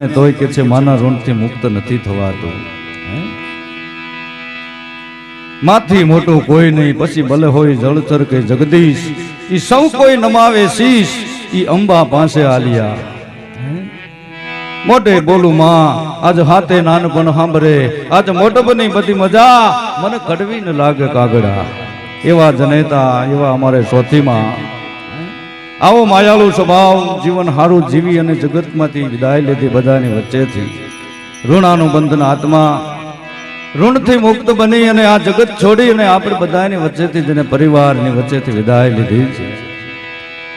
તોય કે છે માના ઋણથી મુક્ત નથી થવાતું માથી મોટું કોઈ નહીં, પછી ભલે હોય જળચર કે જગદીશ, ઈ સૌ કોઈ નમાવે શીશ, ઈ અંબા પાસે આલિયા મોટે બોલું, માં, આજ હાથે નાનપણ સાંભળે, આજ મોટપની બધી મજા, મને કડવી ન લાગે કાગડા. એવા જનેતા, એવા અમારે સોથીમાં આવો માયાલુ સ્વભાવ, જીવન હારું જીવી અને જગતમાંથી વિદાય લીધી બધાની વચ્ચેથી. ઋણાનું બંધન આત્મા, ઋણથી મુક્ત બની અને આ જગત છોડી અને આપણે બધાની વચ્ચેથી જેને પરિવારની વચ્ચેથી વિદાય લીધી છે.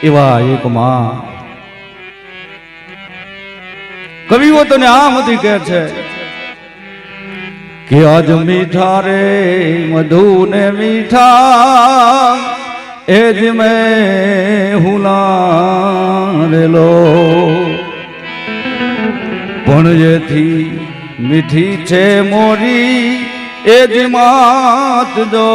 એવા એક માં કવિઓ તને આમથી કહે છે કે આજ મીઠા રે મધુ ને મીઠા એ જ મેં હુલારેલો. પણ જેથી મીઠી છે મોરી, એ જ માત દો.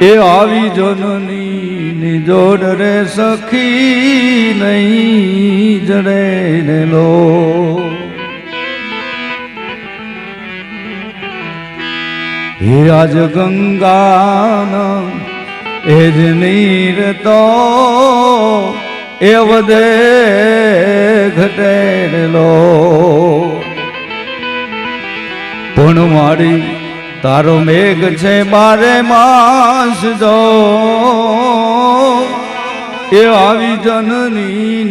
એ આવી જનની જોડ રે સખી નહીં જડે લો હે આજ ગંગાના એ જ નીર તો એ વધે ઘટેલો. પણ મારી તારો મેઘ છે બારે માસ જો. એ આવી જનની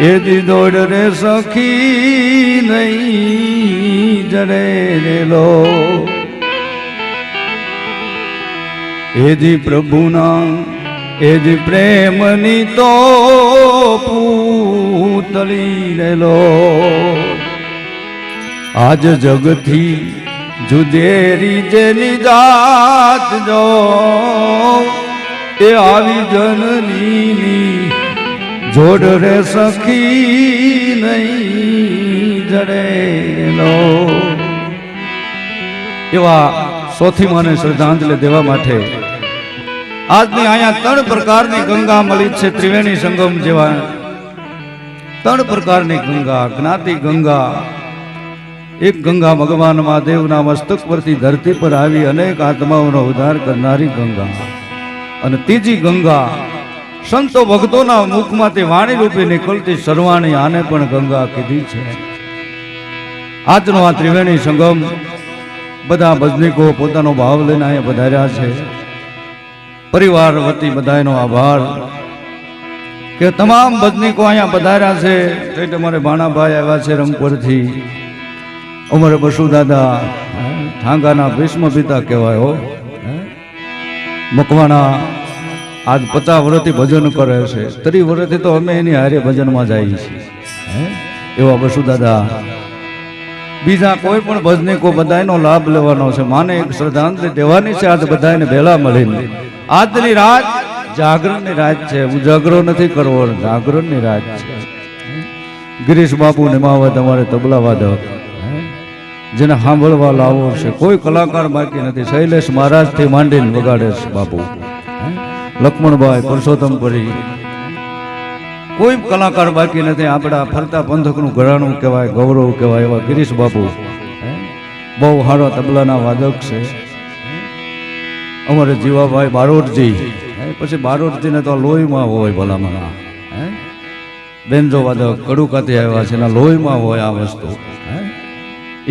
એ દી દોડ રે સખી નહીં જડે રેલો એ જી પ્રભુના એ જી પ્રેમની તો પૂતળી રેલો આજ જગથી જુદેરી જેની જાત જો, એ આવી જનની જોડ રે સખી નહીં જડે લો. એવા સોથી મને શ્રદ્ધાંજલિ દેવા માટે આજની અહીંયા ત્રણ પ્રકારની ગંગા મળી છે. ત્રિવેણી સંગમ જેવા ત્રણ પ્રકારની ગંગા, જ્ઞાતિ ગંગા. એક ગંગા ભગવાન મહાદેવના મસ્તક પરથી ધરતી પર આવી અનેક આત્માઓનો ઉદ્ધાર કરનારી ગંગા. અને ત્રીજી ગંગા સંતો ભક્તોના મુખમાંથી વાણી રૂપે નીકળતી સરવાણી આને પણ ગંગા કીધી છે. આજનો આ ત્રિવેણી સંગમ બધા ભજનીકો પોતાનો ભાવ લઈને અહીંયા પધાર્યા છે. પરિવાર વતી બધાનો આભાર કે તમામ ભજનીકો અહીંયા પધાર્યા છે. તે તમારે ભાણાભાઈ આવ્યા છે રંગપુરથી. અમારે બસુદાદા ઠાંગાના ભીષ્મ પિતા કહેવાય હો. મકવાણા આજ પચાસ વર્ષથી ભજન કરે છે. ત્રીસ વર્ષથી તો અમે એની હારે ભજનમાં જઈએ છીએ. એવા બસુ દાદા. બીજા કોઈ પણ ભજનિકો બધાનો લાભ લેવાનો છે. માને એક શ્રદ્ધાંજલિ દેવાની છે. આજ બધાને ભેળા મળીને. આજની રાત જાગરણની રાત છે. ઉજાગરો નથી કરવો જાગરણની રાત છે. ગિરીશ બાપુ નિમાવા તમારે તબલા વાદક જેને સાંભળવા લાવો છે. કોઈ કલાકાર બાકી નથી. શૈલેષ મહારાજથી માંડીને વગાડે છે બાપુ. લક્ષ્મણભાઈ પુરુષોત્તમપુરી કોઈ કલાકાર બાકી નથી, આપણા ફરતા પંથકનું ઘરાણું કહેવાય, ગૌરવ કહેવાય એવા ગિરીશ બાપુ. બહુ સારો તબલાના વાદક છે. અમારે જીવાભાઈ બારોટજી. પછી બારોટજીને તો લોહીમાં હોય ભલામાં બેનજો વાદક કડુકાથી આવ્યા છે, એના લોહીમાં હોય આ વસ્તુ.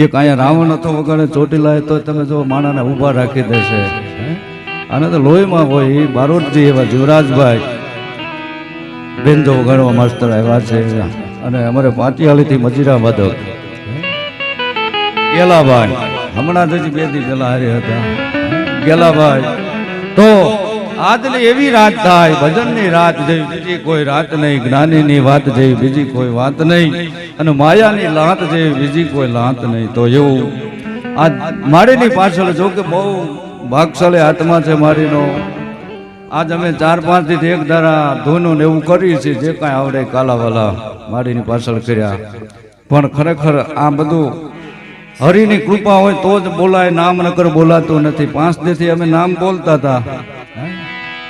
એક અહીંયા રાવણ હતો વગાડે ચોટીલા તો તમે જો માણાને ઊભા રાખી દેશે. આને તો લોહીમાં હોય બારોટજી એવા જીવરાજભાઈ. બેન જો વગાડવા માસ્તર આવ્યા છે. અને અમારે પાટિયાળીથી મજીરા વાદક ગેલાભાઈ. હમણાં જ બે દી પેલા હારે હતા. ગેલાભાઈ. તો આજની એવી રાત થાય, ભજનની રાત જેવી, બીજી કોઈ રાત નહીં, જ્ઞાનીની વાત જેવી, બીજી કોઈ વાત નહીં, અને માયાની લાત જેવી, બીજી કોઈ લાત નહીં. તો એવું. આ મારીની પાછળ જો કે બહુ ભાગશાળી હાથમાં છે મારીનો. આજ અમે ચાર પાંચથી એક ધારા ધૂનું ને એવું કરીએ છીએ, જે કાંઈ આવડે કાલાવાલા મારીની પાછળ કર્યા. પણ ખરેખર આ બધું હરિની કૃપા હોય તો જ બોલાય નામ નકર બોલાતું નથી. પાંચ દીથી અમે નામ બોલતા હતા?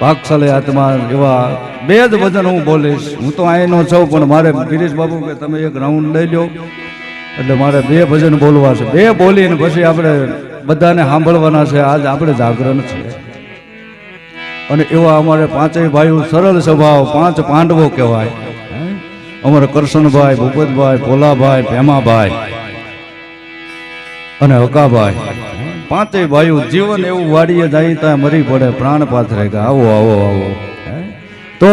પાકશાલે આત્મા એવા બે જ વજન હું બોલીશ. હું તો અહીંનો છું, પણ મારે ગિરીશ બાબુ કે તમે એક રાઉન્ડ લઈ લો એટલે મારે બે ભજન બોલવા છે. બે બોલીને પછી આપણે બધાને સાંભળવાના છે. આજ આપણે જાગરણ છે. અને એવા અમારે પાંચેય ભાઈઓ સરળ સ્વભાવ, પાંચ પાંડવો કહેવાય? અમારે કરશનભાઈ, ભૂપતભાઈ, ભોલાભાઈ, ભેમાભાઈ અને હકાભાઈ. પાંચેય ભાઈઓ જીવન એવું વાડીએ જાય ત્યાં મરી પડે, પ્રાણ પાથરે કે આવો આવો આવો. તો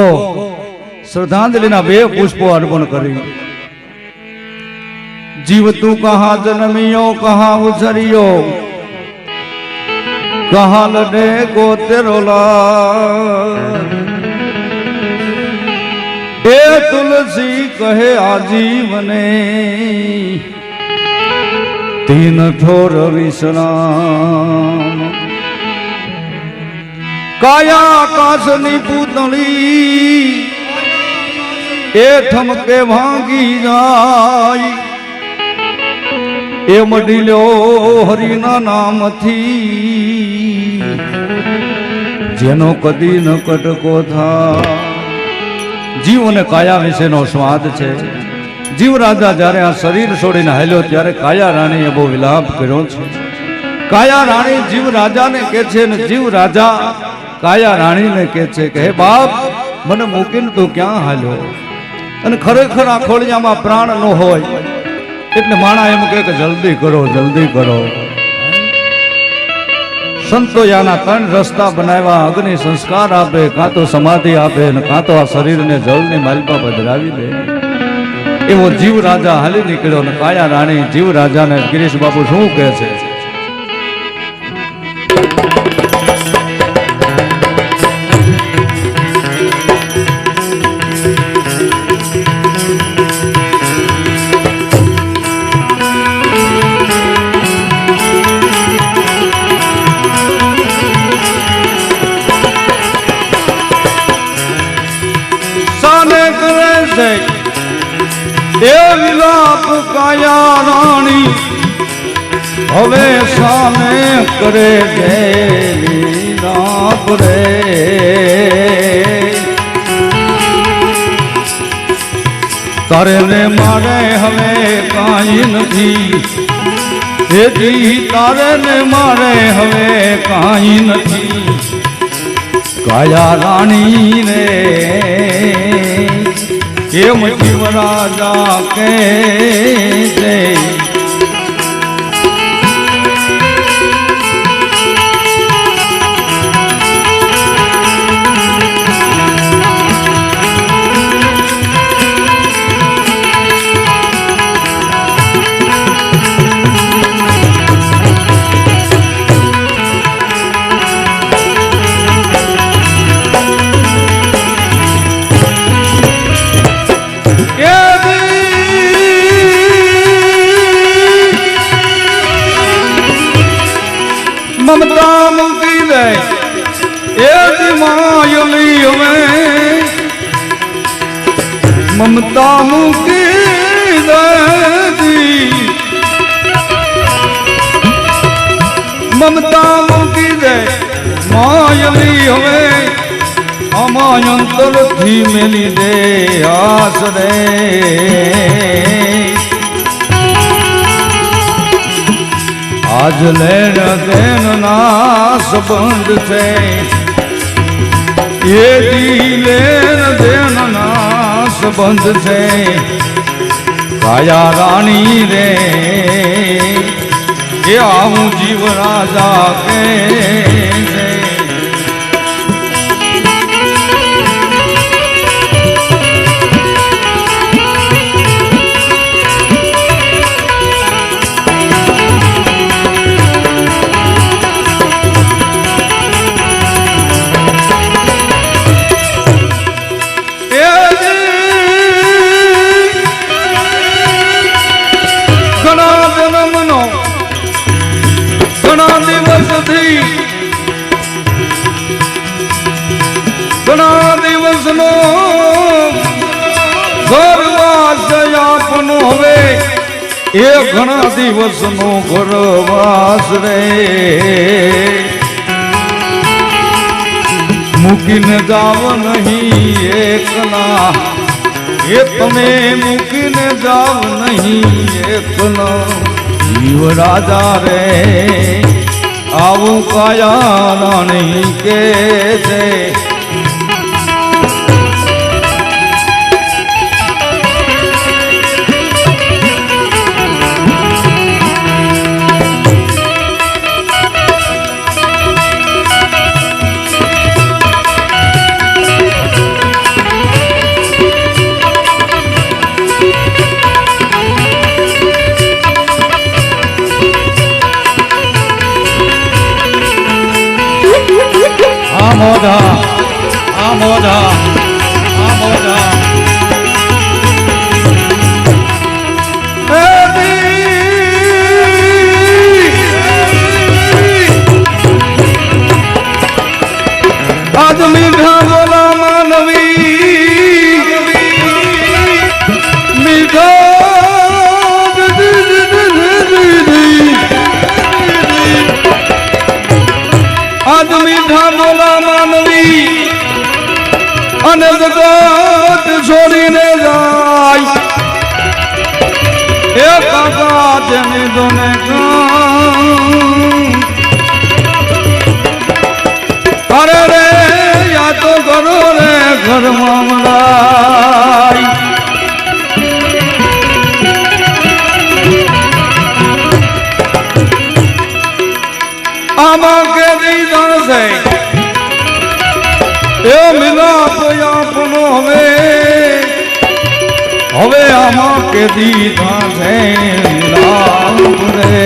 શ્રદ્ધાંજલિના બે પુષ્પો અર્પણ કરી. જીવ તું કહા જન્મિયો, કહા ઉછરિયો. કહા ને ગોતેરોલા એ તુલસી કહે આજીવને, તીન ઠોર વિશ્રામ. કાયા આકાશની પૂતળી, એ ઠમકે ભાંગી જાય. એ મઢી લ્યો હરિના નામથી. જેનો કદી ન કટકો થા જીવ અને કાયા વિશેનો સ્વાદ છે. જીવ રાજા જ્યારે આ શરીર છોડીને હાલ્યો, ત્યારે કાયા રાણીએ બહુ વિલાપ કર્યો છે. કાયા રાણી જીવ રાજાને કે છે ને જીવ રાજા કાયા રાણીને કે છે કે, હે બાપ, મને મૂકીને તું ક્યાં હાલ્યો? અને ખરેખર આ ખોળિયામાં પ્રાણ ન હોય એટલે માણા એમ કહે કે જલ્દી કરો જલ્દી કરો. સંતો યાના ત્રણ રસ્તા બનાવ્યા. અગ્નિ સંસ્કાર આપે, કાં તો સમાધિ આપે ને કાં તો આ શરીરને જળની માલિપા પધરાવી દે. એવો જીવ રાજા હાલી નીકળ્યો ને કાયા રાણી જીવ રાજાને ગિરીશ બાપુ શું કહે છે? છે એ વિલાપ કાયા રાણી હવે સામે કરે છે વિલાપ રે. તારે ને મારે હવે કાંઈ નથી. એથી તારે ને મારે હવે કાંઈ નથી. કાયા રાણી રે. કેમ જીવરાજા કે છે અંતરથી મેલી દે આસરે આજ લેણ દેન ના સંબંધ છે. એ દી લેણ દેન ના સંબંધ છે. કાયા રાણી રે, એ આવું જીવ રાજા કે ઘણા દિવસનો ઘરવાસ રે. મૂકીને જાવ નહીં એકલા. એ તમે મૂકીને જાવ નહીં એકલા. જીવ રાજા રે. આવું કાયા રાણી કે છે. હવે આમાં કે દીધા છે રે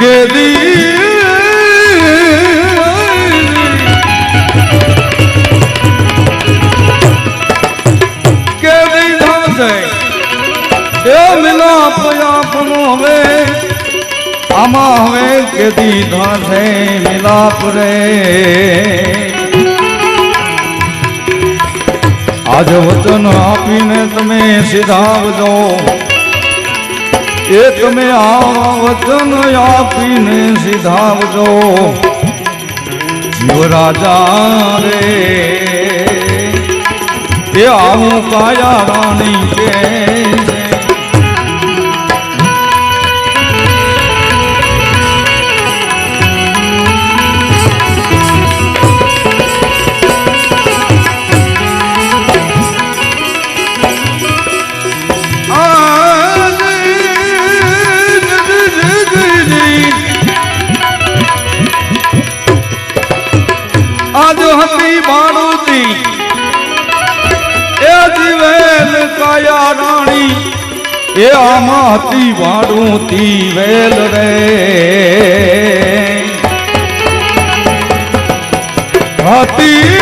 કે દી કે દીધા છે. એ મિલાપ આપણો હવે આમાં હવે કે દીધા છે મિલાપ રે આજ વચન આપીને તમે સિધાવજો એ તમે આ વચન આપીને સિધાવજો જીવ રાજા રે, એ આવું કાયા રાણી કે આમાં હતી વાડુતી વેલ રે. હતી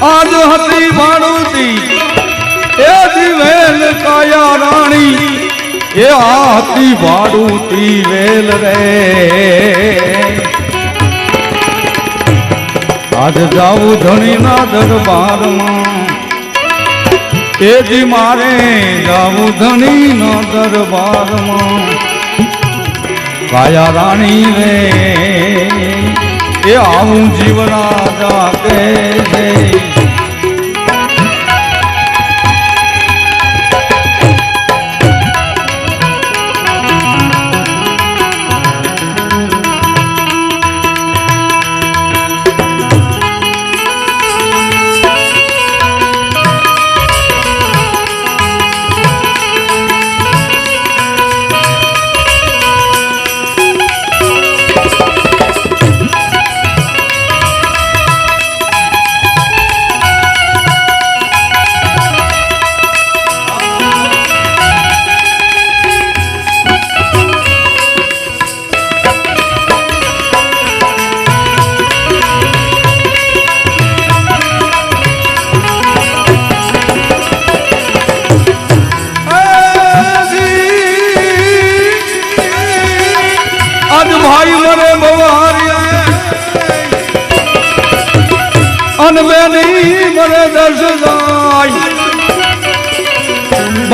આજ હતી વાડુતી એ જીવેલ કાયા રાણી, એ આતી વાડુતી વેલ રે. આજ જાવું ધણીના દરબારમાં. એજી મારે જાવું ધણીના દરબારમાં. કાયા રાણી રે, એ આવું જીવરાજા કે છે.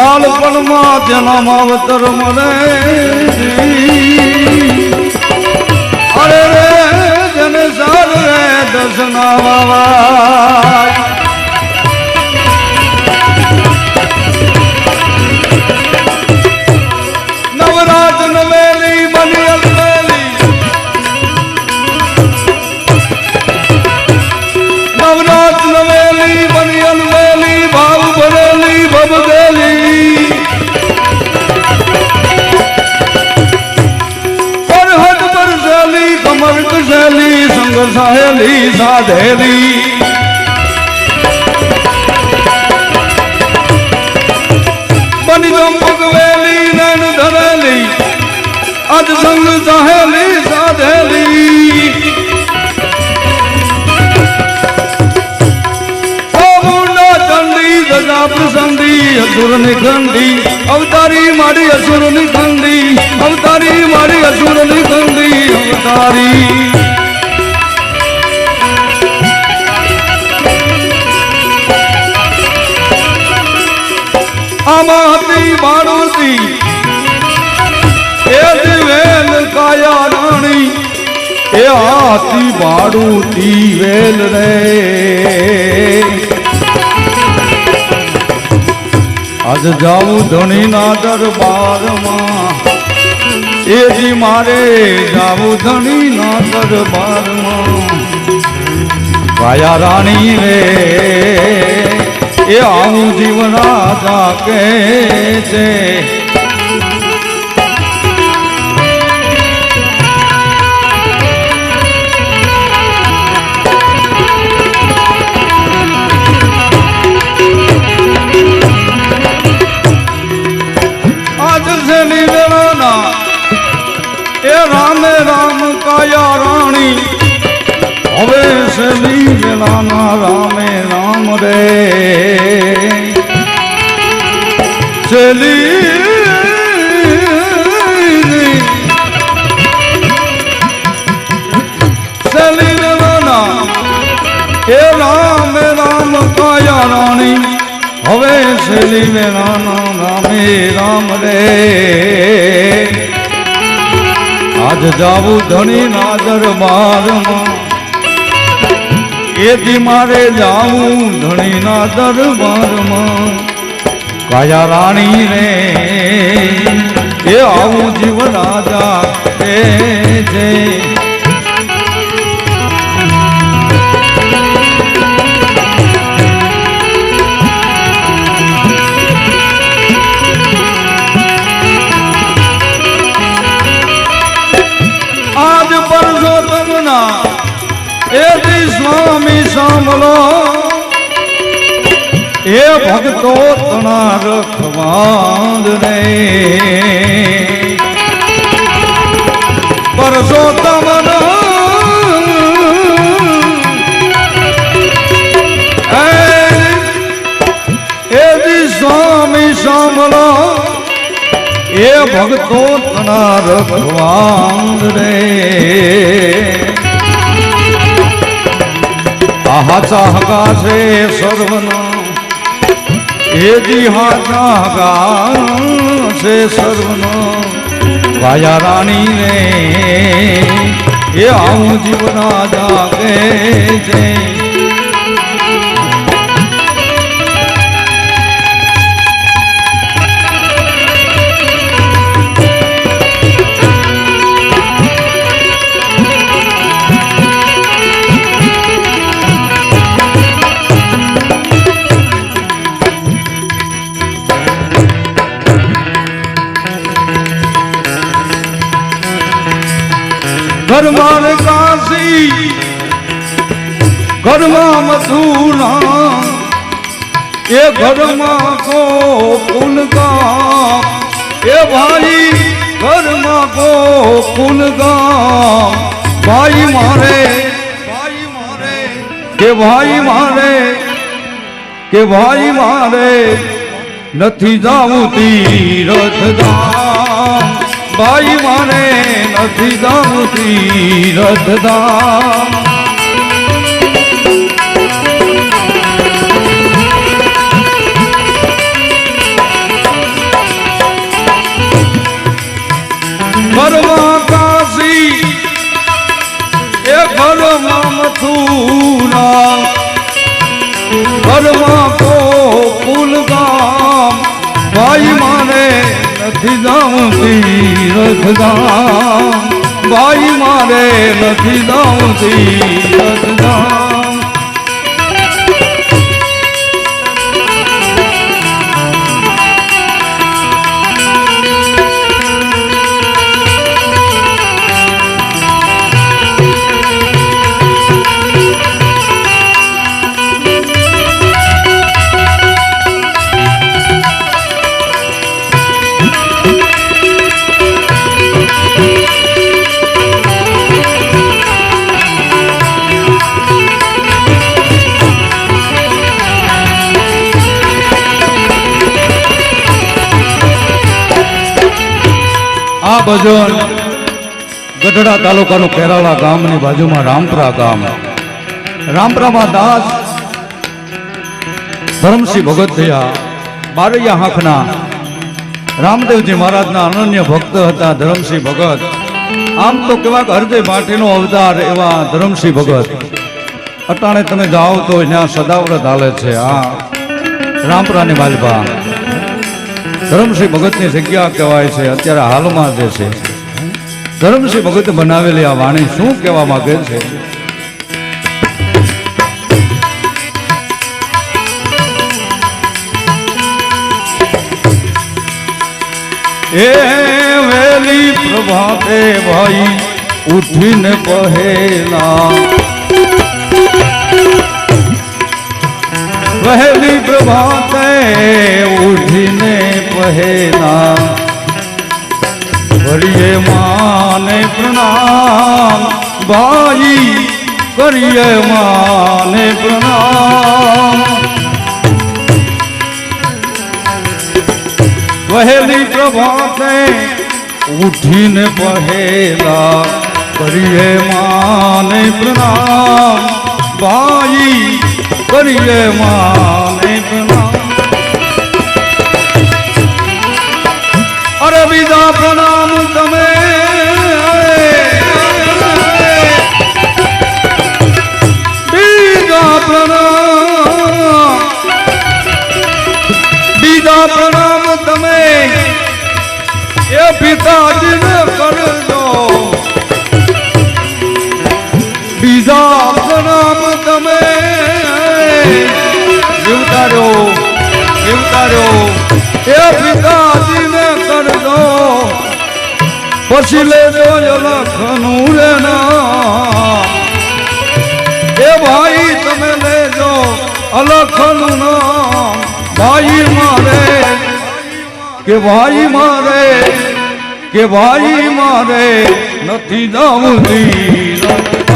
બાળપણમાં તેના માવતર મને અરે રે જને સાર રે દર્શનાવા. સાધેલી બની ચંપક વેલી નૈન ધરેલી અજ સંગ સહેલી સાધેલી. મુંડા અસુરની ખંડી અવતારી મારી અસુર નિખંડી અવતારી મારી અસુર નિખંડી અવતારી. હાથી બાળુતી વેલ રે. આજ જાવું ધણીના દરબારમાં. એજી મારે જાવું ધણીના દરબારમાં. કાયા રાણી રે, એ આવું જીવન રાજા કે છે. નિવેલાના એ રામે રામ કાયા રાણી હવે છે નિવેલાના રામે રામ રે. છેલી હવે છેલી વેલાના રામે, રામ રે. આજ જાવું ધણી ના દરબારમાં એથી મારે જાવું ધણી ના દરબારમાં કાયા રાણી રે, એ આવું જીવ રાજા એ છે સાંભળો એ ભક્તો તણા રખવાદ રે પરસો દી સ્વામી સાંભળો. એ ભક્તો તણા રખવાદ રે આહા ચાહકા છે સર્વના, એ જી હાચા ચાહકા છે સર્વના. વાયા રાણી રે, એ આવું જીવના જાગે છે. ઘરમાં કાશી ઘરમાં મથુરા એ ઘરમાં કો ફૂલગા એ ભાઈ ઘરમાં કો ફૂલગા ભાઈ મારે ભાઈ મારે, કે ભાઈ મારે, કે ભાઈ મારે નથી જાવું તીરથ ભાઈ મારે રથધામથી રથધામ ફરવા કાશી, એ ફરવા મથુરા. ફરવા કો પુલગામ ભાઈ માને નથી જાઉં તીરથ બાઈ મારે નથી જાઉં તીરથ ભજન. ગઢડા તાલુકાનું કેરાળા ગામની બાજુમાં રામપરા ગામ. રામપરામાં દાસ ધરમસિંહ ભગત થયા બારૈયા હાંખના રામદેવજી મહારાજના અનન્ય ભક્ત હતા ધરમસિંહ ભગત. આમ તો કેવાક હૃદય માટેનો અવતાર એવા ધરમસિંહ ભગત. અટાણે તમે જાઓ તો ત્યાં સદાવ્રત હાલે છે આ રામપરાની માલપા ધરમસિંહ ભગતની જગ્યા કહેવાય છે, અત્યારે હાલમાં જે છે. ધરમસિંહ ભગત બનાવેલી આ વાણી શું કહેવા માંગે છે? એ વેલી પ્રભાતે ભાઈ ઉઠીને પહેલા. વહેલી પ્રભાતે ઉઠીને પહેલા કરીએ માને પ્રણામ. ભાઈ, કરીએ માને પ્રણામ. વહેલી પ્રભાતે ઉઠીને પહેલા કરીએ માને પ્રણામ. ભાઈ, કરીએ માને પ્રણામ. અરે બીજા પ્રણામ તમે. બીજા પ્રણામ. બીજા પ્રણામ તમે. એ પિતાજીને કરજો બીજા પ્રણામ તમે. જીવતારો જીવતારો એ પિતાજીને કરજો પછી લેજો લખનું રે એ ભાઈ તમે લેજો અલખનું ભાઈ મારે, કે ભાઈ મારે, કે ભાઈ મારે નથી જાવતી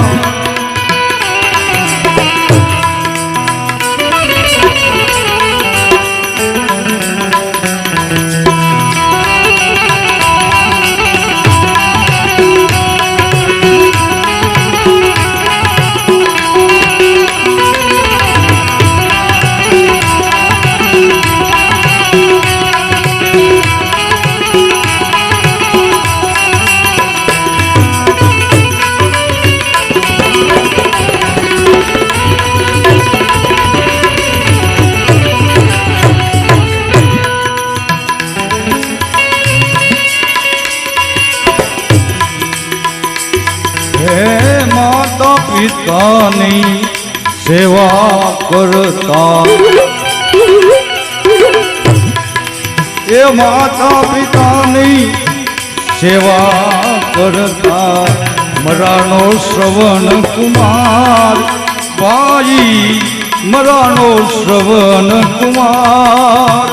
કરતા એ માતા પિતાની સેવા કરતા મરાનો શ્રવણ કુમાર. ભાઈ મરાનો શ્રવણ કુમાર.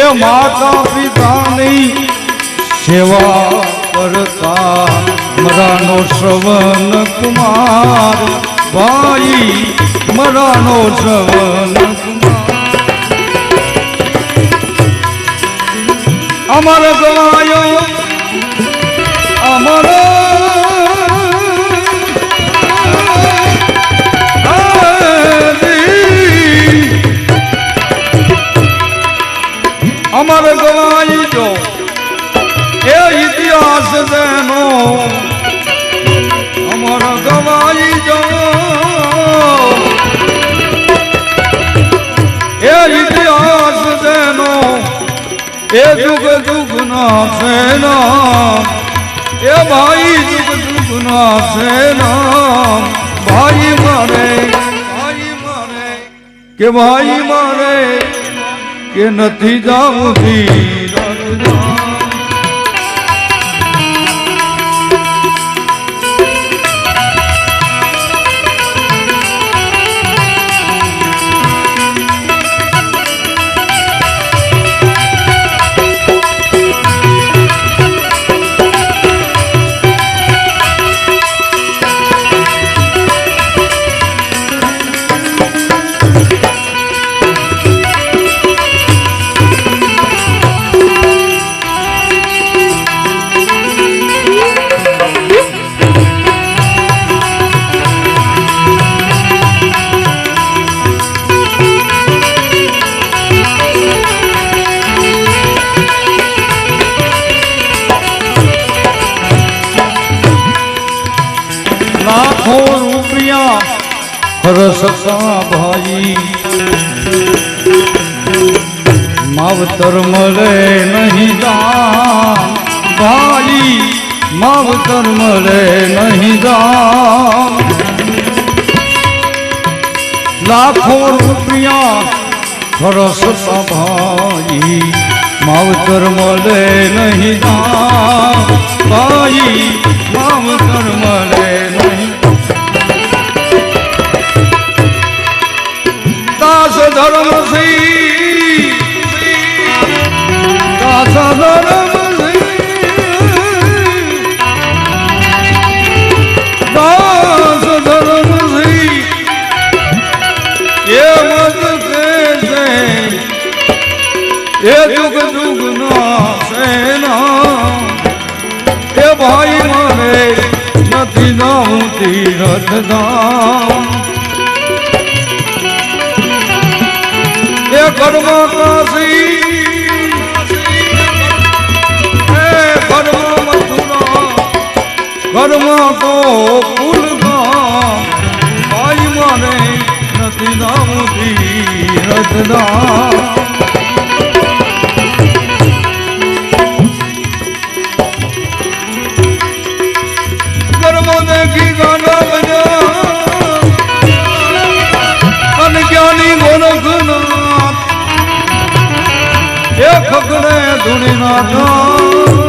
એ માતા પિતાની સેવા કરતા મરાનો શ્રવણ કુમાર ભાઈ મરાનો શ્રવણ કુમાર. અમર ગવાયો અમર સેના એ ભાઈ દુઃખ જુગ ના સેના ભાઈ મારે ભાઈ મારે કે ભાઈ મારે કે નથી જાઉં ધીરજ ખરસતા ભાઈ માવતર મળે નહીં દાન ભાઈ, માવતર મળે નહીં દાન લાખો રૂપિયા ખરસતા ભાઈ, માવતર મળે નહીં દાન ભાઈ માવતર મળે નહીં એ જુગ જુગ ના સેના એ ભાઈ મારે નથી જાઉં તીરથ ધામ એ ઘરમાં કાશી. એ ઘરમાં મથુરા ઘરમાં તો ફૂલગામ ભાઈ મારે નથી જાઉં તીરથ એ ધૂણી ધૂણીનાથ